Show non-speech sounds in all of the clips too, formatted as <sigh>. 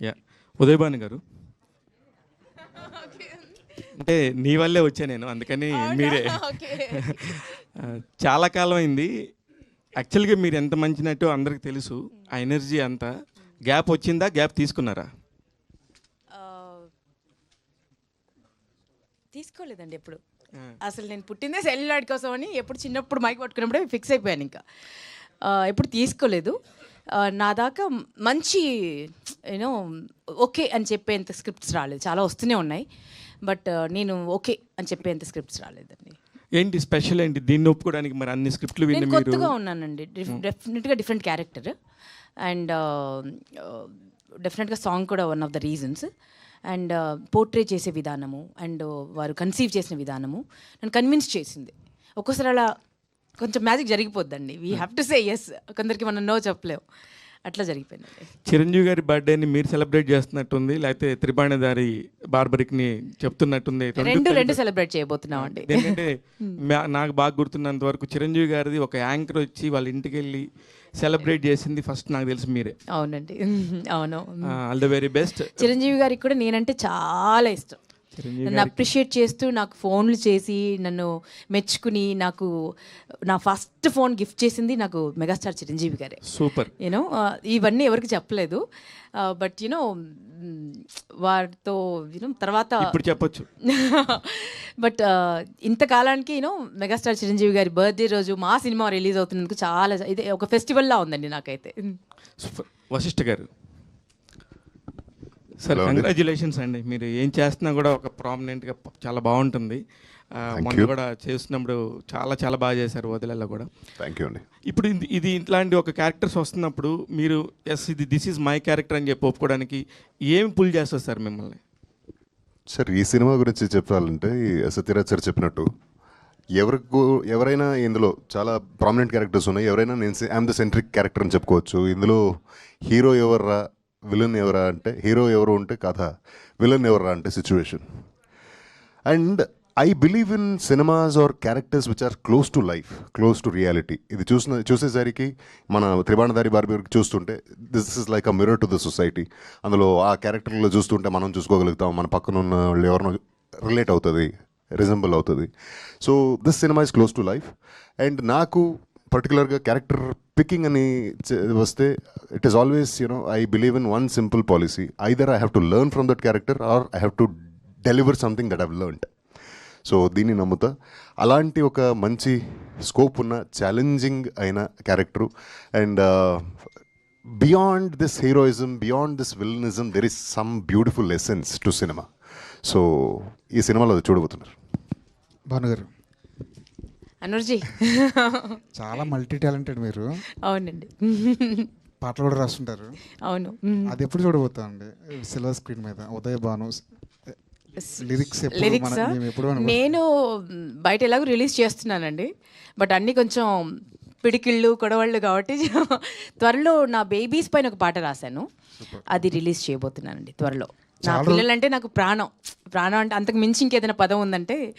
Yeah. Udayabhanu గారు. అంటే నీ వల్లే వచ్చా నేను అందుకని మీరే. చాలా కాలం అయింది యాక్చువల్గా మీరు ఎంత మంచి నటో అందరికి తెలుసు ఆ ఎనర్జీ అంతా. గ్యాప్ వచ్చిందా? గ్యాప్ తీసుకున్నారా? తీసుకోలేదండి ఎప్పుడు. అసలు నేను పుట్టిందే సెల్యులాయిడ్ కోసం అని ఎప్పుడు చిన్నప్పుడు మైక్ పట్టుకున్నప్పుడే ఫిక్స్ అయిపోయాను ఇంకా. ఎప్పుడు తీసుకోలేదు. నా దాకా మంచి యూనో ఓకే అని చెప్పేంత స్క్రిప్ట్స్ రాలేదు. చాలా వస్తూనే ఉన్నాయి. బట్ నేను ఓకే అని చెప్పేంత స్క్రిప్ట్స్ రాలేదండి. ఏంటి స్పెషల్ ఏంటి? దీన్ని ఒప్పుకోవడానికి మరి అన్ని స్క్రిప్ట్లు నేను కొత్తగా ఉన్నానండి. డెఫినెట్గా డిఫరెంట్ క్యారెక్టర్ అండ్ డెఫినెట్గా సాంగ్ కూడా one of the reasons and portray చేసే విధానము. అండ్ వారు కన్సీవ్ చేసిన విధానము. నన్ను కన్విన్స్ చేసింది. ఒక్కోసారి అలా కొంచెం magic జరిగిపోద్దండి. We have to say yes కొందరికి మనం నో చెప్పలేము అట్లా జరిగిపోయిందండి. చిరంజీవి గారి బర్త్డేని మీరు సెలబ్రేట్ చేస్తున్నట్టుంది లేకపోతే త్రిబాణిదారి బార్బరిక్ని చెప్తున్నట్టుంది. రెండు రెండు సెలబ్రేట్ చేయబోతున్నాం అండి ఎందుకంటే నాకు బాగా గుర్తున్నంత వరకు చిరంజీవి గారిది ఒక యాంకర్ వచ్చి వాళ్ళ ఇంటికి వెళ్ళి సెలబ్రేట్ చేసింది ఫస్ట్ నాకు తెలిసి మీరే. అవునండి. <laughs> అవును. All the very best Chiranjeevi గారికి కూడా నేనంటే చాలా ఇష్టం. నన్ను అప్రిషియేట్ చేస్తూ నాకు ఫోన్లు చేసి నన్ను మెచ్చుకుని నాకు నా ఫస్ట్ ఫోన్ గిఫ్ట్ చేసింది నాకు మెగాస్టార్ చిరంజీవి గారే. సూపర్. యూనో ఇవన్నీ ఎవరికి చెప్పలేదు. బట్ యునో వారితో యూనో తర్వాత ఇప్పుడు చెప్పొచ్చు. <laughs> బట్ ఇంతకాలానికి యూనో మెగాస్టార్ చిరంజీవి గారి బర్త్డే రోజు మా సినిమా రిలీజ్ అవుతున్నందుకు చాలా ఇది ఒక ఫెస్టివల్లా ఉందండి నాకైతే. సూపర్. వశిష్ఠ గారు సార్ కంగ్రాచులేషన్స్ అండి. మీరు ఏం చేస్తున్నా కూడా ఒక ప్రామినెంట్గా చాలా బాగుంటుంది. మొన్న కూడా చేస్తున్నప్పుడు చాలా చాలా బాగా చేశారు వదిలేలో కూడా. థ్యాంక్ యూ అండి. ఇప్పుడు ఇది- ఇది ఇట్లాంటి ఒక క్యారెక్టర్స్ వస్తున్నప్పుడు మీరు ఎస్ ఇది దిస్ ఈజ్ మై క్యారెక్టర్ అని చెప్పి ఒప్పుకోవడానికి ఏం పుల్ చేస్తారు సార్ మిమ్మల్ని? సార్ ఈ సినిమా గురించి చెప్పాలంటే సత్యరాజ్ సార్ చెప్పినట్టు ఎవరికి ఎవరైనా ఇందులో చాలా ప్రామినెంట్ క్యారెక్టర్స్ ఉన్నాయి. ఎవరైనా నేను ఐఎమ్ ద సెంట్రిక్ క్యారెక్టర్ అని చెప్పుకోవచ్చు. ఇందులో హీరో ఎవర్రా? విలన్ ఎవరా అంటే హీరో ఎవరు ఉంటే కథ విలన్ ఎవరా అంటే situation and I believe in cinemas are characters which are close to life close to reality. ఇది చూసిన చూసేసరికి మన త్రిబాణధారి బార్బీ చూస్తుంటే this is like a mirror to the society అందులో ఆ క్యారెక్టర్లో చూస్తుంటే మనం చూసుకోగలుగుతాం మన పక్కన ఉన్న వాళ్ళు ఎవరినో రిలేట్ అవుతుంది రిజంబుల్ అవుతుంది. So this cinema is close to life and నాకు పర్టికులర్గా క్యారెక్టర్ పికింగ్ అని వస్తే it is always you know I believe in one simple policy either I have to learn from that character or I have to deliver something that have learned so దీన్ని నమ్ముతా. అలాంటి ఒక మంచి scope ఉన్న challenging అయిన character and beyond this heroism beyond this villainism there is some beautiful lessons to cinema so ఈ సినిమాలో అది చూడబోతున్నారు. భానుగారు అనుర్జీ. చాలా మల్టీ టాలెంటెడ్ మీరు. అవునండి. పాటలు కూడా రాస్తుంటారు. అవును. అది ఎప్పుడు చూడబోతామండి? సిల్వర్ స్క్రీన్ మీద. ఉదయ్ భాను. లిరిక్స్ నేను బయట ఎలాగో రిలీజ్ చేస్తున్నానండి. బట్ అన్నీ కొంచెం పిడికిళ్ళు కొడవళ్ళు కాబట్టి <laughs> త్వరలో నా బేబీస్ పైన ఒక పాట రాశాను. అది రిలీజ్ చేయబోతున్నానండి త్వరలో. నా పిల్లలంటే నాకు ప్రాణం. ప్రాణం అంటే అంతకు మించి ఇంకేదైనా పదం ఉందంటే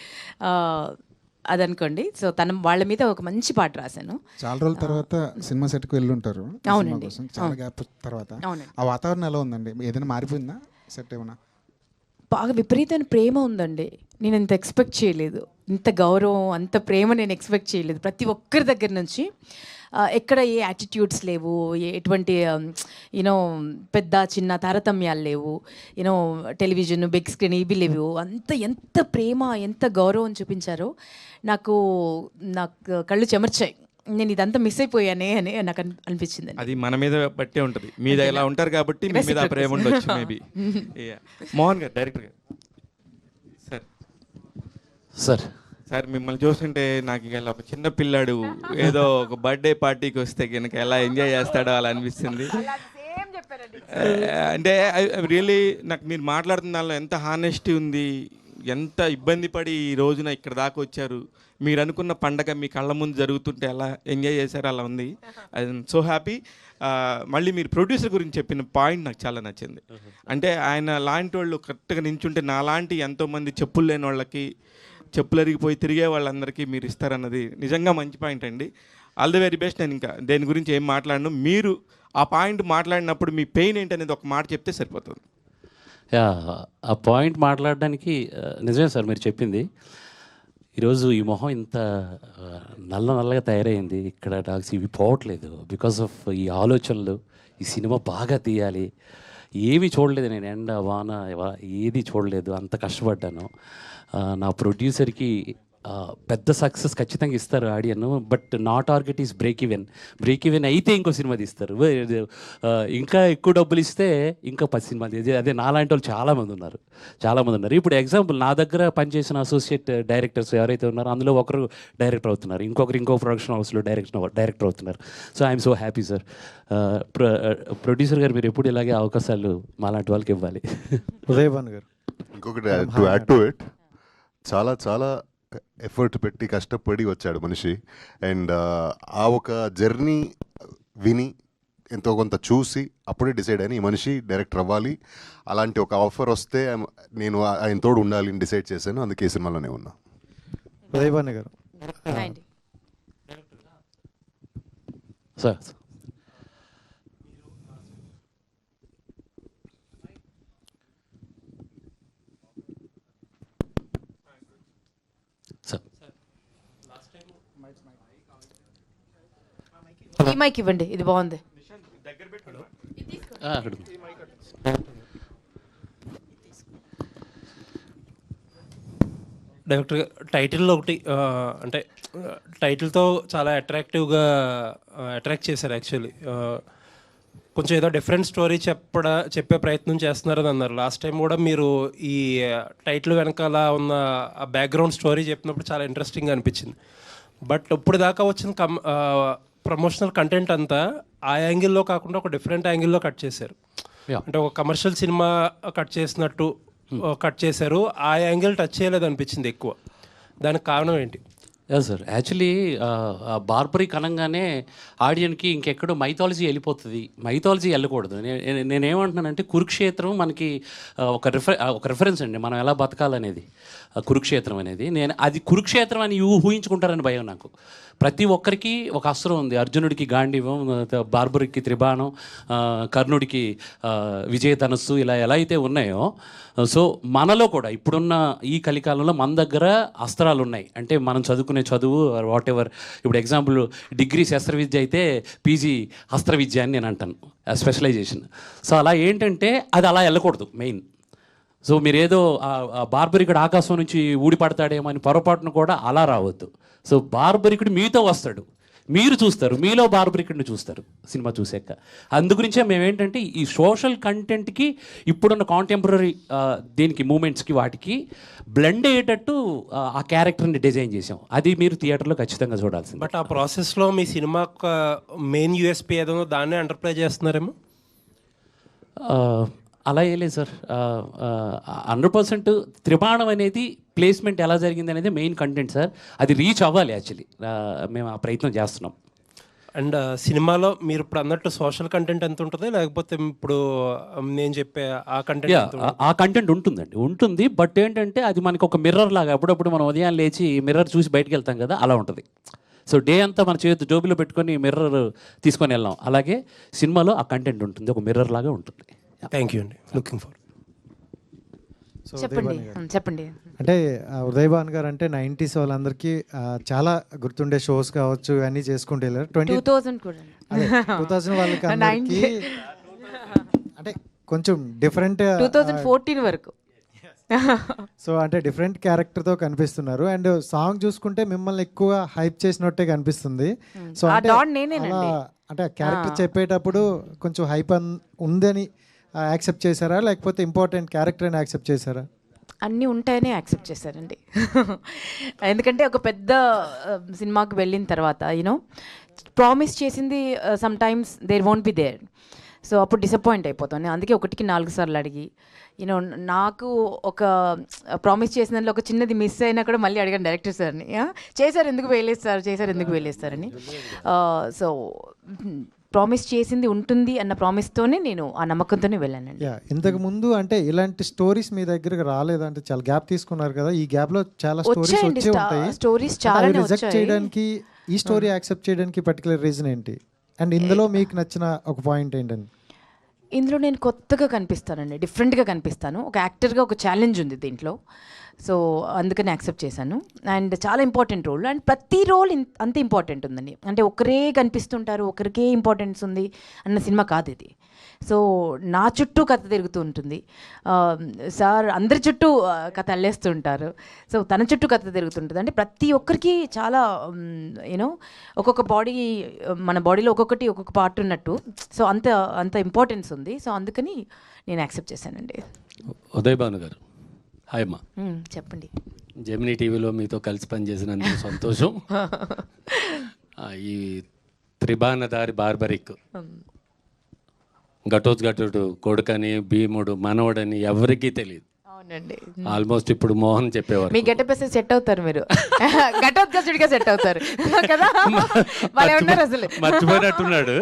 అదనుకోండి. సో తన వాళ్ళ మీద ఒక మంచి పాట రాశాను. చాలా రోజుల తర్వాత సినిమా సెట్కి వెళ్ళి ఉంటారు అవునండి. కోసం. చాలా గ్యాప్ తర్వాత. ఆ వాతావరణం ఎలా ఉందండి? ఏదైనా మారిపోయిందా సెట్ ఏమన్నా బాగా విపరీతమైన ప్రేమ ఉందండి. నేను ఇంత ఎక్స్పెక్ట్ చేయలేదు. ఇంత గౌరవం అంత ప్రేమ నేను ఎక్స్పెక్ట్ చేయలేదు. ప్రతి ఒక్కరి దగ్గర నుంచి ఎక్కడ ఏ యాటిట్యూడ్స్ లేవు ఏ- ఎటువంటి యూనో పెద్ద చిన్న తారతమ్యాలు లేవు యూనో టెలివిజన్ బిగ్ స్క్రీన్ ఇవి లేవు. అంత ఎంత ప్రేమ ఎంత గౌరవం చూపించారో నాకు నాకు కళ్ళు చెమర్చాయి. నేను ఇదంతా మిస్ అయిపోయానే అని నాకు అన్- అనిపించిందండి. అది మన మీద బట్టే ఉంటుంది. మీద ఇలా ఉంటారు కాబట్టి మీ మీద ప్రేమ ఉండొచ్చు మేబీ <laughs> మోహన్ గారు డైరెక్టర్ గారు. సార్ సార్ సార్ మిమ్మల్ని చూస్తుంటే నాకు ఇలా ఒక చిన్న పిల్లాడు ఏదో ఒక బర్త్డే పార్టీకి వస్తే కనుక ఎలా ఎంజాయ్ చేస్తాడో అలా అనిపిస్తుంది. అంటే రియలీ నాకు మీరు మాట్లాడుతున్న దానిలో ఎంత హానెస్టీ ఉంది ఎంత ఇబ్బంది పడి ఈ రోజున ఇక్కడ దాకా వచ్చారు. మీరు అనుకున్న పండగ మీ కళ్ళ ముందు జరుగుతుంటే ఎలా ఎంజాయ్ చేశారో అలా ఉంది. I so happy. మళ్ళీ మీరు ప్రొడ్యూసర్ గురించి చెప్పిన పాయింట్ నాకు చాలా నచ్చింది. అంటే ఆయన లాంటి వాళ్ళు కరెక్ట్గా నించుంటే నా లాంటి ఎంతోమంది చెప్పులు లేని వాళ్ళకి చెప్పులు అరిగిపోయి తిరిగే వాళ్ళందరికీ మీరు ఇస్తారన్నది నిజంగా మంచి పాయింట్ అండి. ఆల్ ది వెరీ బెస్ట్ నేను ఇంకా దేని గురించి ఏం మాట్లాడను. మీరు ఆ పాయింట్ మాట్లాడినప్పుడు మీ పెయిన్ ఏంటనేది ఒక మాట చెప్తే సరిపోతుంది. యా ఆ పాయింట్ మాట్లాడడానికి నిజమే సార్ మీరు చెప్పింది. ఈరోజు ఈ మొహం ఇంత నల్ల నల్లగా తయారైంది. ఇక్కడ నాకు ఇవి పోవట్లేదు. బికాస్ ఆఫ్ ఈ ఆలోచనలు ఈ సినిమా బాగా తీయాలి. ఏవి చూడలేదు నేను ఎండ వాన వా- ఏది చూడలేదు అంత కష్టపడ్డాను. నా ప్రొడ్యూసర్కి పెద్ద సక్సెస్ ఖచ్చితంగా ఇస్తారు ఆడియన్ బట్ నా target is break even. Break even అయితే ఇంకో సినిమా తీస్తారు. ఇంకా ఎక్కువ డబ్బులు ఇస్తే ఇంకా పది సినిమా తీసి అదే నాలాంటి వాళ్ళు చాలామంది ఉన్నారు. చాలామంది ఉన్నారు. ఇప్పుడు ఎగ్జాంపుల్ నా దగ్గర పనిచేసిన అసోసియేట్ డైరెక్టర్స్ ఎవరైతే ఉన్నారో అందులో ఒకరు డైరెక్టర్ అవుతున్నారు. ఇంకొకరు ఇంకో ప్రొడక్షన్ హౌస్లో డైరెక్షన్ డైరెక్టర్ అవుతున్నారు. So I'm so happy sir producer గారు మీరు ఎప్పుడు ఇలాగే అవకాశాలు మాలాంటి వాళ్ళకి ఇవ్వాలి? ఉదయ్ భాను గారు. ఇంకొకటి టు యాడ్ టు ఇట్ చాలా చాలా ఎఫర్ట్ పెట్టి కష్టపడి వచ్చాడు మనిషి. అండ్ ఆ ఒక జర్నీ విని ఎంతో కొంత చూసి అప్పుడే డిసైడ్ అయిన ఈ మనిషి డైరెక్టర్ అవ్వాలి. అలాంటి ఒక ఆఫర్ వస్తే నేను ఆయన తోడు ఉండాలి అని డిసైడ్ చేశాను. అందుకే ఈ సినిమాలోనే ఉన్నా. గారు. సార్ ఈ మైక్ ఇవ్వండి ఇది బాగుంది. ఆ, అక్కడ ఉంది. డైరెక్టర్ టైటిల్లో ఒకటి అంటే టైటిల్తో చాలా అట్రాక్టివ్గా అట్రాక్ట్ చేశారు యాక్చువల్లీ. కొంచెం ఏదో డిఫరెంట్ స్టోరీ చెప్పడ చెప్పే ప్రయత్నం చేస్తున్నారని అన్నారు. లాస్ట్ టైం కూడా మీరు ఈ టైటిల్ వెనకాల ఉన్న ఆ బ్యాక్గ్రౌండ్ స్టోరీ చెప్పినప్పుడు చాలా ఇంట్రెస్టింగ్గా అనిపించింది. బట్ ఇప్పుడు దాకా వచ్చిన కమ్ ప్రమోషనల్ కంటెంట్ అంతా ఆ యాంగిల్లో కాకుండా ఒక డిఫరెంట్ యాంగిల్లో కట్ చేశారు. అంటే ఒక కమర్షియల్ సినిమా కట్ చేసినట్టు కట్ చేశారు. ఆ యాంగిల్ టచ్ చేయలేదు అనిపించింది ఎక్కువ. దానికి కారణం ఏంటి? సార్ యాక్చువల్లీ బార్బరిక్ అనగానే ఆడియన్కి ఇంకెక్కడో మైథాలజీ వెళ్ళిపోతుంది. మైథాలజీ వెళ్ళకూడదు. నేనేమంటున్నానంటే కురుక్షేత్రం మనకి ఒక రిఫర్ ఒక రిఫరెన్స్ అండి. మనం ఎలా బతకాలనేది. కురుక్షేత్రం అనేది. నేను అది కురుక్షేత్రం అని ఊహించుకుంటారని భయం నాకు. ప్రతి ఒక్కరికి ఒక అస్త్రం ఉంది. అర్జునుడికి గాంధీవం బార్బరికి త్రిబాణం కర్ణుడికి విజయ విజయధనస్సు ఇలా ఎలా అయితే ఉన్నాయో సో మనలో కూడా ఇప్పుడున్న ఈ కలికాలంలో మన దగ్గర అస్త్రాలు ఉన్నాయి అంటే మనం చదువుకునే చదువు వాట్ ఎవర్ ఇప్పుడు ఎగ్జాంపుల్ డిగ్రీ శస్త్ర విద్య అయితే పీజీ హస్త్ర విద్య అని నేను అంటాను స్పెషలైజేషన్ సో అలా ఏంటంటే అది అలా వెళ్ళకూడదు మెయిన్ సో మీరు ఏదో బార్బరికుడు ఆకాశం నుంచి ఊడిపడతాడేమో అని పొరపాటును కూడా అలా రావద్దు. సో బార్బరికుడు మీతో వస్తాడు. మీరు చూస్తారు మీలో బార్బరికుడిని చూస్తారు సినిమా చూసాక. అందుగురించే మేము ఏంటంటే ఈ సోషల్ కంటెంట్కి ఇప్పుడున్న కాంటెంపరీ దీనికి మూమెంట్స్కి వాటికి బ్లెండ్ అయ్యేటట్టు ఆ, క్యారెక్టర్ని డిజైన్ చేసాం. అది మీరు థియేటర్లో ఖచ్చితంగా చూడాల్సింది. బట్ ఆ ప్రాసెస్లో మీ సినిమా మెయిన్ యూఎస్పీ ఏదో దాన్నే ఎంటర్ప్లై చేస్తున్నారేమో? అలా ఏం లేదు సార్ హండ్రెడ్ పర్సెంట్ త్రిబాణం అనేది ప్లేస్మెంట్ ఎలా జరిగింది అనేది మెయిన్ కంటెంట్ సార్. అది రీచ్ అవ్వాలి యాక్చువల్లీ. మేము ఆ ప్రయత్నం చేస్తున్నాం. అండ్ సినిమాలో మీరు ఇప్పుడు అన్నట్టు సోషల్ కంటెంట్ ఎంత ఉంటుంది? లేకపోతే ఇప్పుడు నేను చెప్పే ఆ కంటెంట్ ఆ కంటెంట్ ఉంటుందండి. ఉంటుంది. బట్ ఏంటంటే అది మనకి ఒక మిర్రర్ లాగా అప్పుడప్పుడు మనం ఉదయం లేచి మిర్రర్ చూసి బయటకు వెళ్తాం కదా అలా ఉంటుంది. సో డే అంతా మన చేతి జోబిలో పెట్టుకొని మిర్రర్ తీసుకొని వెళ్ళాం అలాగే సినిమాలో ఆ కంటెంట్ ఉంటుంది. ఒక మిర్రర్ లాగా ఉంటుంది. థ్యాంక్ యూ అండి లుకింగ్ ఫర్ సో చెప్పండి. ఉమ్, చెప్పండి. అంటే ఆ, ఉదయ్ భాన్ గారు అంటే నైంటీస్ వాళ్ళందరికీ చాలా గుర్తుండే షోస్ కావచ్చు ఇవన్నీ చేసుకుంటూ వెళ్ళారు. ట్వంటీ టూ థౌజండ్ కూడా. టూ థౌసండ్ వాళ్ళకి అందరికీ అంటే కొంచెం డిఫరెంట్ టూ థౌజండ్ ఫోర్టీన్ వరకు. <laughs> సో అంటే డిఫరెంట్ క్యారెక్టర్తో కనిపిస్తున్నారు. అండ్ సాంగ్ చూసుకుంటే మిమ్మల్ని ఎక్కువ హైప్ చేసినట్టే కనిపిస్తుంది. సో ఆ అంటే అంటే క్యారెక్టర్ చెప్పేటప్పుడు కొంచెం హైప్ ఉందని యాక్సెప్ట్ చేశారా? లేకపోతే ఇంపార్టెంట్ క్యారెక్టర్ని యాక్సెప్ట్ చేశారా? అన్నీ ఉంటాయని యాక్సెప్ట్ చేశారండి. ఎందుకంటే ఒక పెద్ద సినిమాకి వెళ్ళిన తర్వాత యూనో ప్రామిస్ చేసింది sometimes there won't be there so అప్పుడు డిసప్పాయింట్ అయిపోతాను అందుకే ఒకటికి నాలుగు సార్లు అడిగి యూనో నాకు ఒక ప్రామిస్ చేసిన దాంట్లో ఒక చిన్నది మిస్ అయినా కూడా మళ్ళీ అడిగాను డైరెక్టర్ సార్ని చేశారు ఎందుకు వేలేస్తారు చేశారు ఎందుకు వేలేస్తారని సో ప్రామిస్ చేసింది ఉంటుంది అన్న ప్రామిస్తోనే నేను ఆ నమ్మకంతోనే వెళ్ళానండి. యా ఇంతకు ముందు అంటే ఇలాంటి స్టోరీస్ మీ దగ్గరకు రాలేదంటే చాలా గ్యాప్ తీసుకున్నారు కదా ఈ గ్యాప్లో చాలా స్టోరీస్ వచ్చాయండి, వచ్చే స్టా- ఉంటాయి. stories చాలానే అవి రిజెక్ట్ వచ్చాయి. చేయడానికి ఈ స్టోరీ యాక్సెప్ట్ చేయడానికి పర్టికులర్ రీజన్ ఏంటి? అండ్ ఇందులో మీకు నచ్చిన ఒక పాయింట్ ఏంటండి? ఇందులో నేను కొత్తగా కనిపిస్తానండి డిఫరెంట్గా కనిపిస్తాను. ఒక యాక్టర్గా ఒక ఛాలెంజ్ ఉంది దీంట్లో. సో అందుకని యాక్సెప్ట్ చేశాను. అండ్ చాలా ఇంపార్టెంట్ రోల్. అండ్ ప్రతి రోల్ అంత ఇంపార్టెంట్ ఉందండి. అంటే ఒకరే కనిపిస్తుంటారు ఒకరికే ఇంపార్టెన్స్ ఉంది అన్న సినిమా కాదు ఇది. సో నా చుట్టూ కథ తిరుగుతూ ఉంటుంది. సార్ అందరి చుట్టూ కథ అల్లేస్తుంటారు. సో తన చుట్టూ కథ తిరుగుతుంటుంది. అంటే ప్రతి ఒక్కరికి చాలా యూనో ఒక్కొక్క బాడీ మన బాడీలో ఒక్కొక్కటి ఒక్కొక్క పార్ట్ ఉన్నట్టు. సో అంత అంత ఇంపార్టెన్స్ ఉంది. సో అందుకని నేను యాక్సెప్ట్ చేశానండి. ఉదయ్ భాను గారు. హాయ్ అమ్మా. మ్మ్, చెప్పండి. జెమినీ టీవీలో మీతో కలిసి పనిచేసినందుకు సంతోషం. <laughs> ఈ త్రిబాణదారి బార్బరిక్. ఘటోత్ ఘటుడు కొడుకని భీముడు మనవడని ఎవరికీ తెలియదు. అవునండి. ఆల్మోస్ట్ ఇప్పుడు మోహన్ చెప్పేవారు. మీ గెటప్ వేస్తే సెట్ అవుతారు మీరు. <laughs> ఘటోత్కచుడిగా సెట్ అవుతారు. <laughs> కదా? వాళ్ళే ఉన్నారు అసలు. మర్చిపోయినట్టున్నాడు.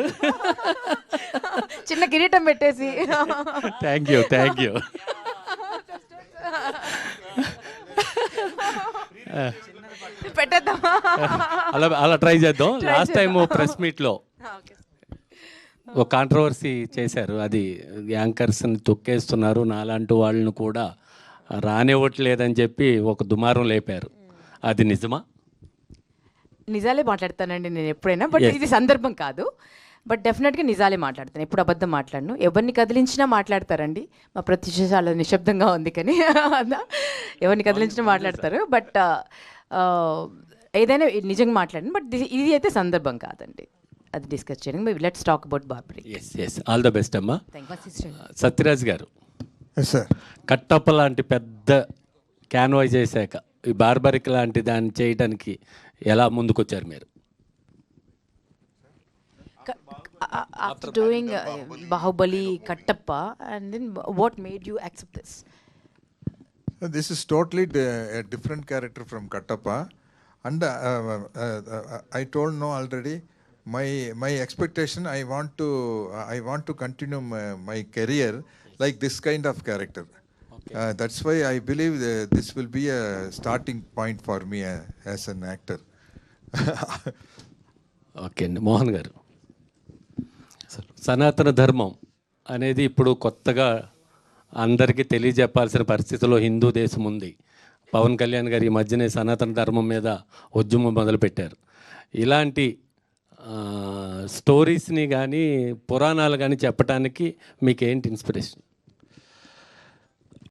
చిన్న కిరీటం పెట్టేసి. Thank you thank you <laughs> పెట్టేద్దామా? <laughs> అలా అలా ట్రై చేద్దాం. లాస్ట్ టైం ప్రెస్ మీట్లో ఒక కాంట్రవర్సీ చేశారు. అది యాంకర్స్ని తొక్కేస్తున్నారు. నాలాంటి వాళ్ళని కూడా రానివ్వట్లేదని చెప్పి ఒక దుమారం లేపారు. అది నిజమా? నిజాలే మాట్లాడతానండి నేను ఎప్పుడైనా బట్. ఇది సందర్భం కాదు. బట్ డెఫినెట్గా నిజాలే మాట్లాడతాను ఎప్పుడు అబద్ధం మాట్లాడను. ఎవరిని కదిలించినా మాట్లాడతారండి. మా ప్రతిష్ట చాలా నిశ్శబ్దంగా ఉంది కానీ అదా? ఎవరిని కదిలించినా మాట్లాడతారు. బట్ ఏదైనా నిజంగా మాట్లాడండి బట్ ఇది అయితే సందర్భం కాదండి. అది డిస్కస్ చేయడం let's talk about barbary yes yes all the best అమ్మా. Thank you sister Sathyaraj garu. Yes sir Kattappa లాంటి పెద్ద క్యాన్వాయ్ చేశాక ఈ బార్బరిక్ లాంటి దాన్ని చేయడానికి ఎలా ముందుకొచ్చారు మీరు? after doing uh, Bahubali Kattappa, and then what made you accept this? This is totally di- a different character from Kattappa. And uh, uh, uh, I told no already. My my expectation. I want to I want to continue my, my career like this kind of character. Uh, that's why I believe uh, this will be a starting point for me uh, as an actor. <laughs> Okay అండి మోహన్ గారు సనాతన ధర్మం అనేది ఇప్పుడు కొత్తగా అందరికీ తెలియజెప్పాల్సిన పరిస్థితిలో హిందూ దేశం ఉంది. పవన్ కళ్యాణ్ గారు ఈ మధ్యనే సనాతన ధర్మం మీద ఉద్యమం మొదలుపెట్టారు. ఇలాంటి స్టోరీస్ని కానీ పురాణాలు కానీ చెప్పడానికి మీకు ఏంటి ఇన్స్పిరేషన్